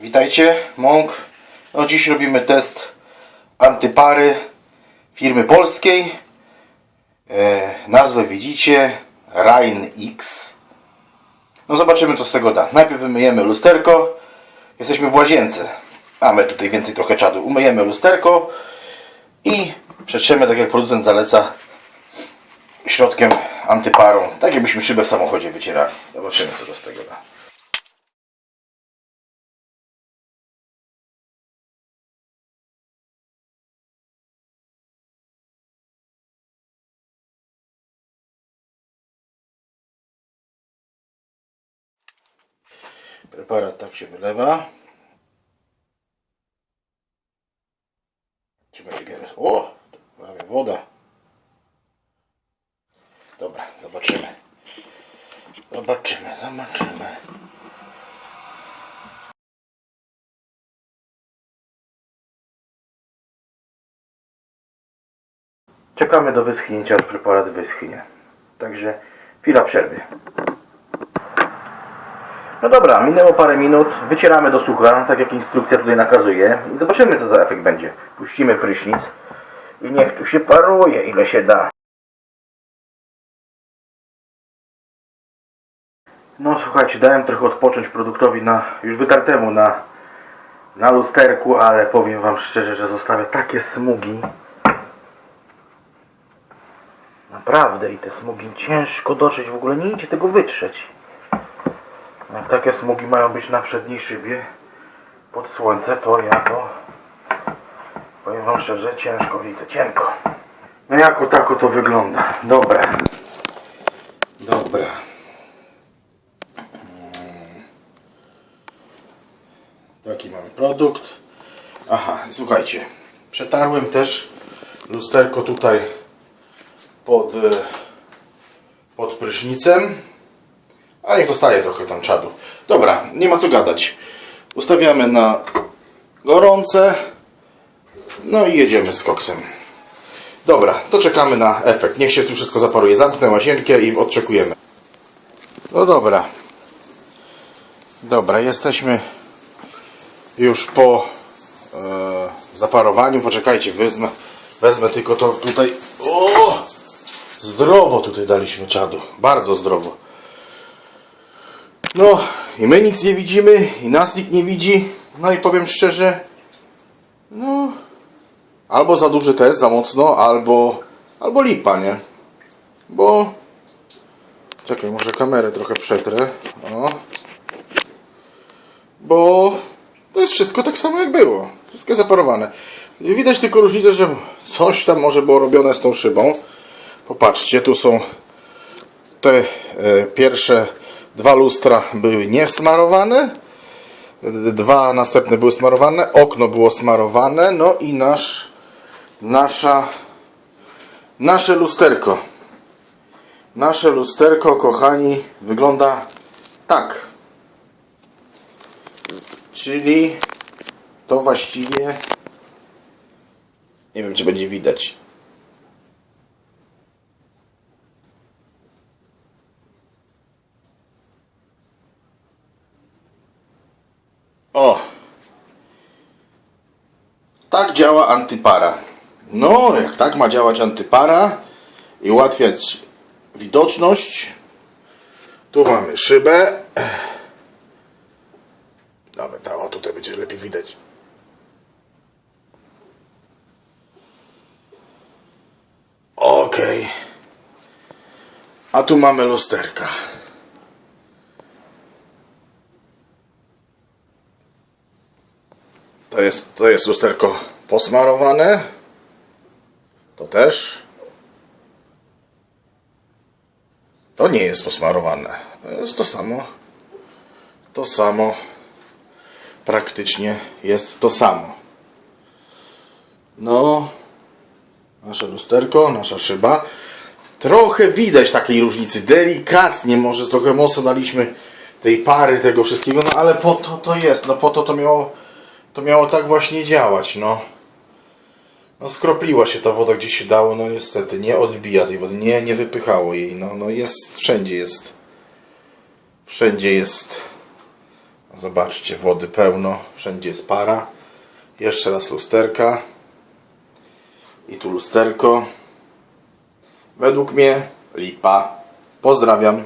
Witajcie, Mąk. No dziś robimy test antypary firmy polskiej. E, nazwę widzicie, Rhein X. No zobaczymy co z tego da. Najpierw wymyjemy lusterko. Jesteśmy w łazience. Mamy tutaj więcej trochę czadu. Umyjemy lusterko i przetrzemy tak jak producent zaleca środkiem antyparą. Tak jakbyśmy szybę w samochodzie wycierali. Zobaczymy co to z tego da. Preparat tak się wylewa. O! Prawie woda. Dobra, zobaczymy. Zobaczymy, zobaczymy. Czekamy do wyschnięcia, aż preparat wyschnie. Także chwila przerwy. No dobra, minęło parę minut, wycieramy do sucha, tak jak instrukcja tutaj nakazuje i zobaczymy co za efekt będzie. Puścimy prysznic i niech tu się paruje ile się da. No słuchajcie, dałem trochę odpocząć produktowi na, już wytartemu na, na lusterku, ale powiem wam szczerze, że zostawia takie smugi. Naprawdę i te smugi ciężko dotrzeć, w ogóle nie idzie tego wytrzeć. Jak takie smugi mają być na przedniej szybie pod słońce, to ja to powiem wam szczerze, ciężko widzę, cienko. No jako tako to wygląda. Dobra. Dobra. Mm. Taki mamy produkt. Aha, słuchajcie. Przetarłem też lusterko tutaj pod, e, pod prysznicem. A niech dostaje trochę tam czadu. Dobra, nie ma co gadać. Ustawiamy na gorące. No i jedziemy z koksem. Dobra, to czekamy na efekt. Niech się tu wszystko zaparuje. Zamknę łazienkę i odczekujemy. No dobra. Dobra, jesteśmy już po e, zaparowaniu. Poczekajcie, wezmę, wezmę tylko to tutaj. O! Zdrowo tutaj daliśmy czadu. Bardzo zdrowo. No i my nic nie widzimy i nas nikt nie widzi. No i powiem szczerze, no albo za duży test, za mocno, albo albo lipa, nie? Bo czekaj, może kamerę trochę przetrę. O. Bo to jest wszystko tak samo jak było. Wszystko zaparowane. Widać tylko różnicę, że coś tam może było robione z tą szybą. Popatrzcie, tu są te e, pierwsze dwa lustra były niesmarowane, dwa następne były smarowane, okno było smarowane, no i nasz, nasza, nasze lusterko. Nasze lusterko, kochani, wygląda tak. Czyli to właściwie nie wiem, czy będzie widać. O! Tak działa antypara. No, jak tak ma działać antypara i ułatwiać widoczność, tu mamy szybę. Nawet, o tutaj będzie lepiej widać. Okej. A tu mamy lusterka. To jest, to jest lusterko posmarowane. To też. To nie jest posmarowane. To jest to samo. To samo. Praktycznie jest to samo. No. Nasze lusterko, nasza szyba. Trochę widać takiej różnicy. Delikatnie, może trochę mocno daliśmy tej pary, tego wszystkiego, no ale po to to jest. No po to to miało to miało tak właśnie działać, no. No skropliła się ta woda gdzie się dało, no niestety, nie odbija tej wody, nie, nie wypychało jej, no, no jest, wszędzie jest, wszędzie jest Zobaczcie, wody pełno, wszędzie jest para. Jeszcze raz lusterka. I tu lusterko. Według mnie lipa. Pozdrawiam.